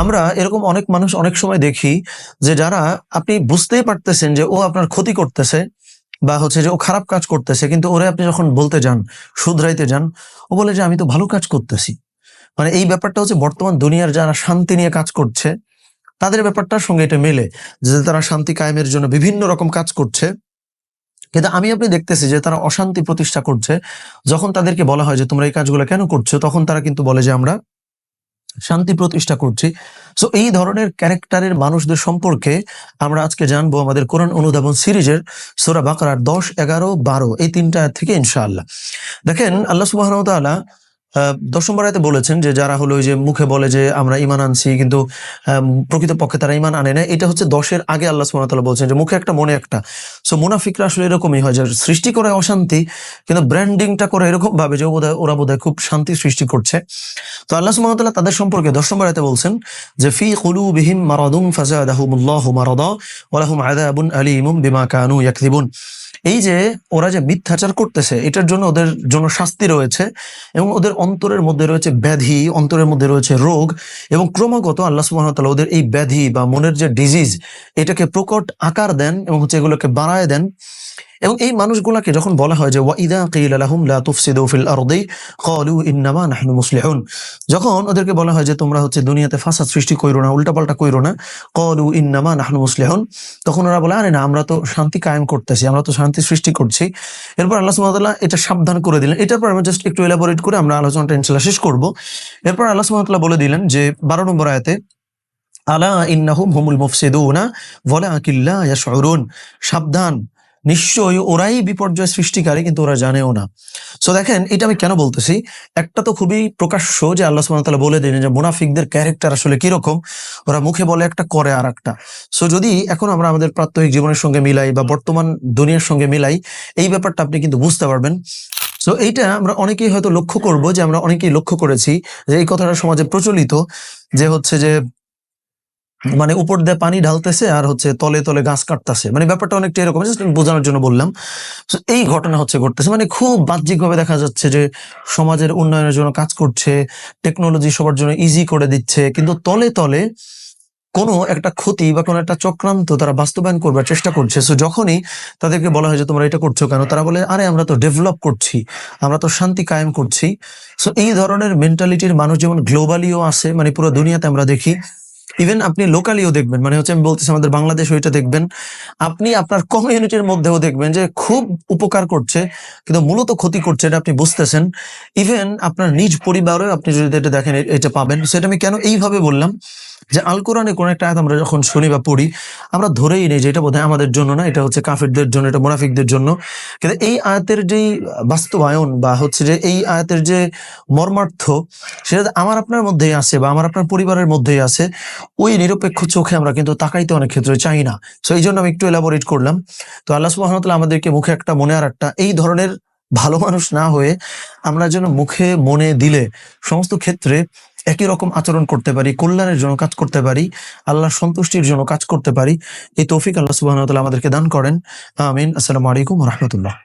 আমরা এরকম অনেক মানুষ অনেক সময় দেখি যে যারা আপনি বুঝতেই পারতেছেন যে ও আপনার ক্ষতি করতেছে বা হচ্ছে যে ও খারাপ কাজ করতেছে, কিন্তু ওরে আপনি যখন বলতে যান, শুধরাইতে যান, ও বলে যে, আমি তো ভালো কাজ করতেছি। মানে এই ব্যাপারটা হচ্ছে বর্তমান দুনিয়ার যারা শান্তি নিয়ে কাজ করছে, তাদের ব্যাপারটার সঙ্গে এটা মেলে যে তারা শান্তি কায়েমের জন্য বিভিন্ন রকম কাজ করছে। কিন্তু আমি আপনি দেখতেছি যে তারা অশান্তি প্রতিষ্ঠা করছে। যখন তাদেরকে বলা হয় যে, তোমরা এই কাজগুলো কেন করছ? তখন তারা কিন্তু বলে যে, আমরা শান্তি প্রতিষ্ঠা করছি। সো এই ধরনের ক্যারেক্টারের মানুষদের সম্পর্কে আমরা আজকে জানব আমাদের কোরআন অনুধাবন সিরিজের সোরা বাঁকড়ার দশ, এগারো, বারো, এই তিনটা থেকে ইনশাআল্লাহ। দেখেন, আল্লাহ সুবাহ দশ নম্বর আয়াতে বলেছেন যে যারা হলো যে মুখে বলে যে আমরা ইমান আনছি, কিন্তু প্রকৃতপক্ষে তারা ইমান আনে না এটা হচ্ছে দশের আগে আল্লাহ সুবাহ বলছেন যে মুখে একটা, মনে একটা। সো মুনাফিকরা আসলে এরকমই হয় যে সৃষ্টি করে অশান্তি, কিন্তু ব্র্যান্ডিংটা করে এরকম ভাবে যে বোধহয়, ওরা বোধহয় খুব শান্তি সৃষ্টি করছে। তো আল্লাহ সুবহানাহু তাদের সম্পর্কে দশ নম্বর বলছেন যে, ফি কুলুবিহিম মারাদুন ফাজাদাহুমুল্লাহু মারাদা ওয়া লাহুম আযাবুন আলীমুম বিমা কানু ইয়াকযিবুন এই যে ওরা যে মিথ্যাচার করতেছে, এটার জন্য ওদের জন্য শাস্তি রয়েছে এবং ওদের অন্তরের মধ্যে রয়েছে ব্যাধি, অন্তরের মধ্যে রয়েছে রোগ এবং ক্রমাগত আল্লাহ সুবাহতাল্লাহ ওদের এই ব্যাধি বা মনের যে ডিজিজ এটাকে প্রকট আকার দেন এবং হচ্ছে এগুলোকে বাড়ায় দেন। এবং এই মানুষগুলোকে যখন বলা হয় যে ওয়াইদা কিলা লাহুম লা তুফসিদু ফিল আরদি, ক্বালু ইন্নামা নাহনু মুসলিহুন। যখন ওদেরকে বলা হয় যে, তোমরা হচ্ছে দুনিয়াতে ফাসাদ সৃষ্টি কইরো না, উল্টাপাল্টা কইরো না, ক্বালু ইন্নামা নাহনু মুসলিহুন। তখন ওরা বলে, আরে না, আমরা তো শান্তি কায়েম করতেছি, আমরা তো শান্তি সৃষ্টি করছি। এরপর আল্লাহ সুবহানাহু এটা সাবধান করে দিলেন। এটার পর আমরা জাস্ট একটু এলাবোরেট করে আমরা আলোচনাটা ইনশাআল্লাহ শেষ করব। এরপর আল্লাহ সুবহানাহু বলে দিলেন যে 12 নম্বর আয়াতে, আলা ইন্নাহুম হুমুল মুফসিদুনা ওয়ালাকিল্লা ইয়াশউরুন। সাবধান নিশ্চয়ই ওরাই বিপর্যয় সৃষ্টিকারী, কিন্তু ওরা জানেও না। সো দেখেন, এটা আমি কেন বলতেছি? একটা তো খুবই প্রকাশ্য যে আল্লাহ ওয়া বলে দিলেন যে মুনাফিকদের ক্যারেক্টার আসলে কীরকম? ওরা মুখে বলে একটা, করে আর একটা সো যদি এখন আমরা আমাদের প্রাত্যহিক জীবনের সঙ্গে মিলাই বা বর্তমান দুনিয়ার সঙ্গে মিলাই, এই ব্যাপারটা আপনি কিন্তু বুঝতে পারবেন। সো এইটা আমরা অনেকেই হয়তো লক্ষ্য করব যে আমরা অনেকেই লক্ষ্য করেছি যে এই কথাটা সমাজে প্রচলিত যে হচ্ছে যে মানে উপর দিয়ে পানি ঢালতেছে আর হচ্ছে তলে তলে গাছ কাটতেছে। মানে ব্যাপারটা অনেকটা এরকম বোঝানোর জন্য বললাম। এই ঘটনা হচ্ছে, ঘটতেছে। মানে খুব বাহ্যিকভাবে দেখা যাচ্ছে যে সমাজের উন্নয়নের জন্য কাজ করছে টেকনোলজি সবার জন্য ইজি করে দিচ্ছে, কিন্তু তলে তলে কোনো একটা ক্ষতি বা কোনো একটা চক্রান্ত তারা বাস্তবায়ন করবার চেষ্টা করছে। সো যখনই তাদেরকে বলা হয় যে তোমরা এটা করছ কেন, তারা বলে, আরে, আমরা তো ডেভেলপ করছি, আমরা তো শান্তি কায়েম করছি। সো এই ধরনের মেন্টালিটির মানুষ যেমন গ্লোবালিও আছে মানে পুরো দুনিয়াতে আমরা দেখি ইভেন আপনি লোকালিও দেখবেন। মানে হচ্ছে আমি বলতেছি, আমাদের বাংলাদেশ ওইটা দেখবেন। আপনি আপনার কমিউনিটির মধ্যেও দেখবেন যে খুব উপকার করছে, কিন্তু মূলত ক্ষতি করছে এটা আপনি বুঝতেছেন। ইভেন আপনার নিজ পরিবারেও আপনি যদি এটা দেখেন এটা পাবেন। সেটা আমি কেন এইভাবে বললাম? যে আল কোরআনে কোন একটা আয়াত আমরা যখন শুনি বা পড়ি, আমরা ধরেই নেই যে এটা বোধহয় আমাদের জন্য না, এটা হচ্ছে কাফেরদের জন্য, এটা মুনাফিকদের জন্য। কিন্তু এই আয়াতের যেই বাস্তবায়ন বা হচ্ছে যে এই আয়াতের যে মর্মার্থ, সেটা আমার আপনার মধ্যেই আছে বা আমার আপনার পরিবারের মধ্যেই আছে। ওই নিরপেক্ষ চোখে আমরা কিন্তু তাকাইতে অনেক ক্ষেত্রে চাই না। সো এই জন্য আমি একটু এলাবোরেট করলাম। তো আল্লাহ সুবাহ আমাদেরকে মুখে একটা মনে আর একটা, এই ধরনের ভালো মানুষ না হয়ে আমরা যেন মুখে মনে দিলে সমস্ত ক্ষেত্রে একই রকম আচরণ করতে পারি, কল্যাণের জন্য কাজ করতে পারি, আল্লাহর সন্তুষ্টির জন্য কাজ করতে পারি, এই তৌফিক আল্লাহ সুবাহ আমাদেরকে দান করেন। আমিন। আসসালামু আলাইকুম রহমতুল্লাহ।